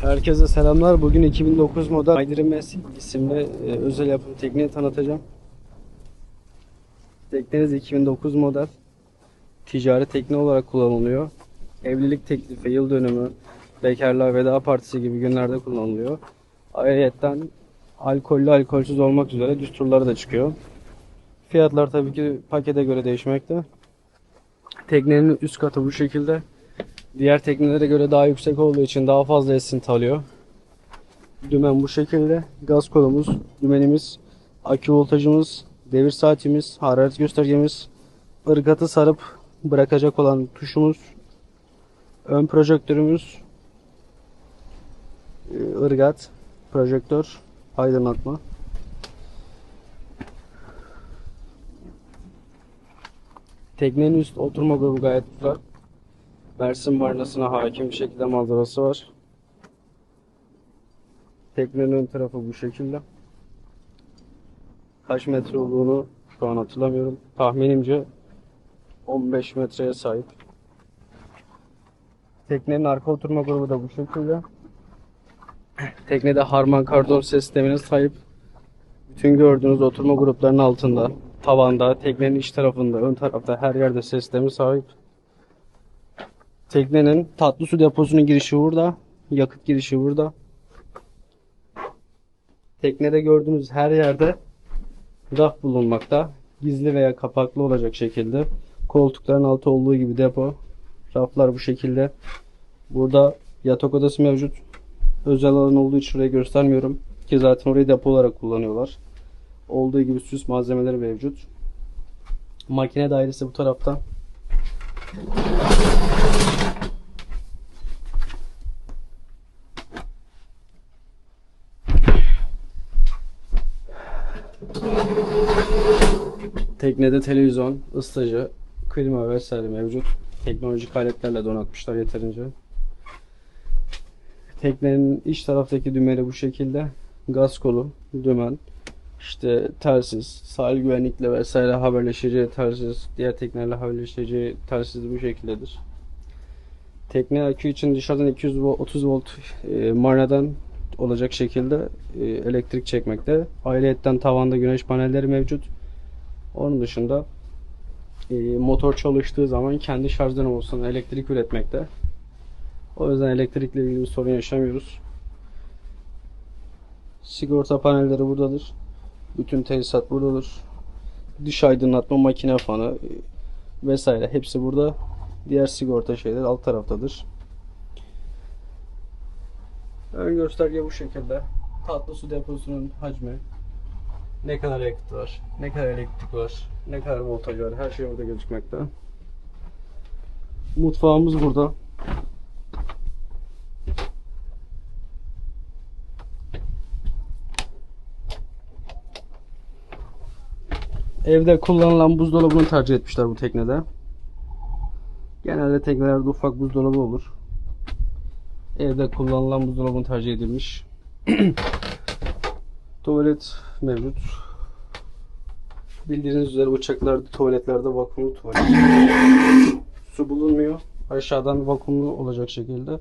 Herkese selamlar. Bugün 2009 model Aydırı Mes isimli e, özel yapım tekneyi tanıtacağım. Tekneniz 2009 model. Ticari tekne olarak kullanılıyor. Evlilik teklifi, yıl dönümü, bekarlığa veda partisi gibi günlerde kullanılıyor. Ayrıca alkollü alkolsüz olmak üzere düz turları da çıkıyor. Fiyatlar tabii ki pakete göre değişmekte. Teknenin üst katı bu şekilde. Diğer teknelere göre daha yüksek olduğu için daha fazla esinti alıyor. Dümen bu şekilde. Gaz kolumuz, dümenimiz, akü voltajımız, devir saatimiz, hararet göstergemiz, ırgatı sarıp bırakacak olan tuşumuz, ön projektörümüz, e, ırgat, projektör, aydınlatma. Teknenin üst oturma grubu gayet güzel. Mersin marinasına hakim bir şekilde manzarası var. Teknenin ön tarafı bu şekilde. Kaç metre olduğunu şu an hatırlamıyorum. Tahminimce 15 metreye sahip. Teknenin arka oturma grubu da bu şekilde. Teknede Harman Kardon sistemine sahip. Bütün gördüğünüz oturma gruplarının altında, tavanda, teknenin iç tarafında, ön tarafta her yerde sistemi sahip. Teknenin tatlı su deposunun girişi burada. Yakıt girişi burada. Teknede gördüğünüz her yerde raf bulunmakta. Gizli veya kapaklı olacak şekilde. Koltukların altı olduğu gibi depo. Raflar bu şekilde. Burada yatak odası mevcut. Özel alan olduğu için şurayı göstermiyorum. Ki zaten orayı depo olarak kullanıyorlar. Olduğu gibi süs malzemeleri mevcut. Makine dairesi bu tarafta. Teknede televizyon, ısıtıcı, klima vesaire mevcut. Teknolojik aletlerle donatmışlar yeterince. Teknenin iç taraftaki dümeni bu şekilde. Gaz kolu, dümen, işte telsiz, sahil güvenlikle vesaire haberleşeceği telsiz, diğer teknelerle haberleşeceği telsiz bu şekildedir. Tekne akü için dışarıdan 230 volt e, marinadan olacak şekilde e, elektrik çekmekte. Ayrıyetten tavanda güneş panelleri mevcut. Onun dışında e, motor çalıştığı zaman kendi şarj dinamosundan elektrik üretmekte. O yüzden elektrikle ilgili bir sorun yaşamıyoruz. Sigorta panelleri buradadır. Bütün tesisat buradadır. Dış aydınlatma, makine fanı e, vesaire hepsi burada. Diğer sigorta şeyler alt taraftadır. Ön gösterge bu şekilde. Tatlı su deposunun hacmi, ne kadar yakıt var, ne kadar elektrik var, ne kadar voltaj var her şey orada gözükmekte. Mutfağımız burada. Evde kullanılan buzdolabını tercih etmişler bu teknede. Genelde teknelerde ufak buzdolabı olur. Evde kullanılan buzdolabını tercih edilmiş. Tuvalet mevcut. Bildiğiniz üzere uçaklarda, tuvaletlerde vakumlu tuvalet. Su bulunmuyor. Aşağıdan vakumlu olacak şekilde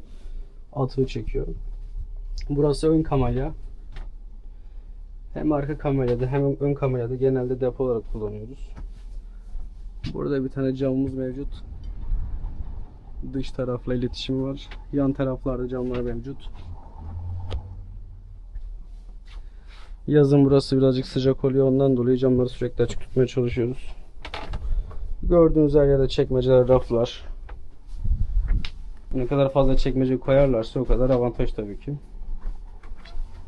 atığı çekiyor. Burası ön kameraya. Hem arka kamerada hem ön kamerada genelde depo olarak kullanıyoruz. Burada bir tane camımız mevcut. Dış tarafla iletişim var. Yan taraflarda camlar mevcut. Yazın burası birazcık sıcak oluyor. Ondan dolayı camları sürekli açık tutmaya çalışıyoruz. Gördüğünüz her yerde çekmeceler, raflar. Ne kadar fazla çekmece koyarlarsa o kadar avantaj tabii ki.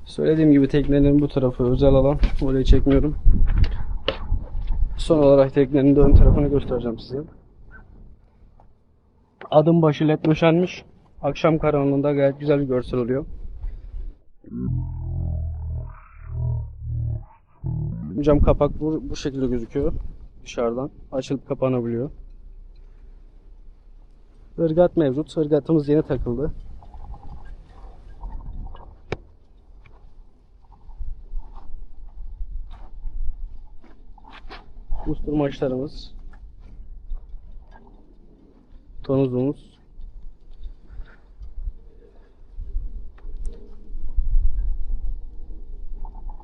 Söylediğim gibi teknenin bu tarafı özel alan. Orayı çekmiyorum. Son olarak teknenin de ön tarafını göstereceğim size. Adım başı led döşenmiş. Akşam karanlığında gayet güzel bir görsel oluyor. Cam kapak bu, bu şekilde gözüküyor dışarıdan. Açılıp kapanabiliyor. Irgat mevcut. Irgatımız yeni takıldı. Usturmaçlarımız. Tonuzumuz.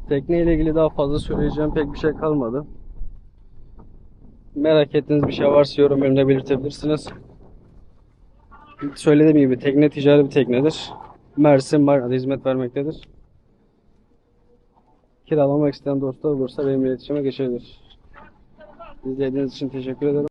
Tekne ile ilgili daha fazla söyleyeceğim pek bir şey kalmadı. Merak ettiğiniz bir şey varsa yorum bölümünde belirtebilirsiniz. Söylediğim gibi tekne ticari bir teknedir. Mersin Marna'da hizmet vermektedir. Kiralamak isteyen dostlar olursa benimle iletişime geçebilir. İzlediğiniz için teşekkür ederim.